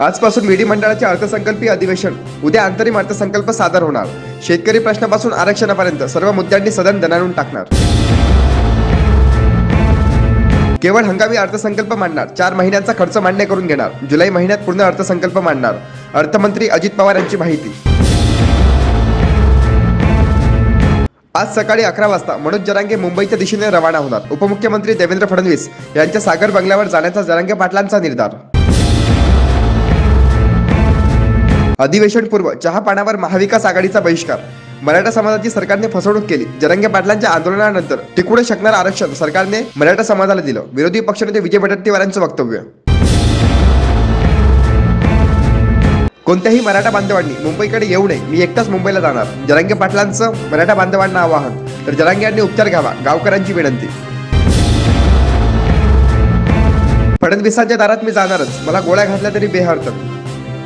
आजपासून विधिमंडळाचे अर्थसंकल्पीय अधिवेशन उद्या अंतरिम अर्थसंकल्प सादर होणार. शेतकरी प्रश्नापासून आरक्षणापर्यंत सर्व मुद्द्यांनी सदन दणाणून टाकणार. केवळ हंगामी अर्थसंकल्प मांडणार चार महिन्यांचा खर्च मान्य करून घेणार जुलै महिन्यात पूर्ण अर्थसंकल्प मांडणार अर्थमंत्री अजित पवार यांची माहिती. आज सकाळी अकरा वाजता मनोज जरांगे मुंबईच्या दिशेने रवाना होणार. उपमुख्यमंत्री देवेंद्र फडणवीस यांच्या सागर बंगल्यावर जाण्याचा जरांगे पाटलांचा निर्धार. अधिवेशनपूर्व चहा पाण्यावर महाविकास आघाडीचा बहिष्कार. मराठा समाजाची सरकारने फसवणूक केली. जरंगे पाटलांच्या आंदोलनानंतर टिकून शकणार आरक्षण सरकारने मराठा समाजाला दिलं. विरोधी पक्षनेते विजय वडेट्टीवार वक्तव्य. कोणत्याही मराठा बांधवांनी मुंबईकडे येऊ नये. मी एकटाच मुंबईला जाणार. जरांगे पाटलांचं मराठा बांधवांना आवाहन. तर जरांगे यांनी उपचार घ्यावा गावकऱ्यांची विनंती. फडणवीसांच्या दारात मी जाणारच. मला गोळ्या घातल्या तरी बेहरत.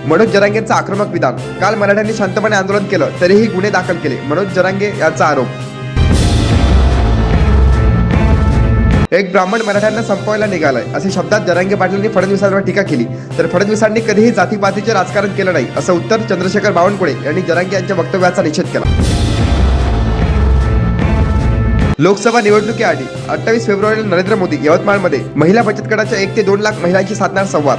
मनोज जरांगेंचं आक्रमक विधान. काल मराठ्यांनी शांतपणे आंदोलन केलं तरीही गुन्हे दाखल केले. मनोज जरांगे यांचा आरोप. एक ब्राह्मण मराठ्यांना संपवायला निघालाय असे शब्दात जरांगे पाटलांनी फडणवीसांवर टीका केली. तर फडणवीसांनी कधीही जातीपातीचे राजकारण केलं नाही असं उत्तर चंद्रशेखर बावनकुळे यांनी जरांगे यांच्या वक्तव्याचा निषेध केला. लोकसभा निवडणुकीआधी अठ्ठावीस फेब्रुवारीला नरेंद्र मोदी यवतमाळमध्ये महिला बचत गटाच्या एक ते दोन लाख महिलांशी साधणार संवाद.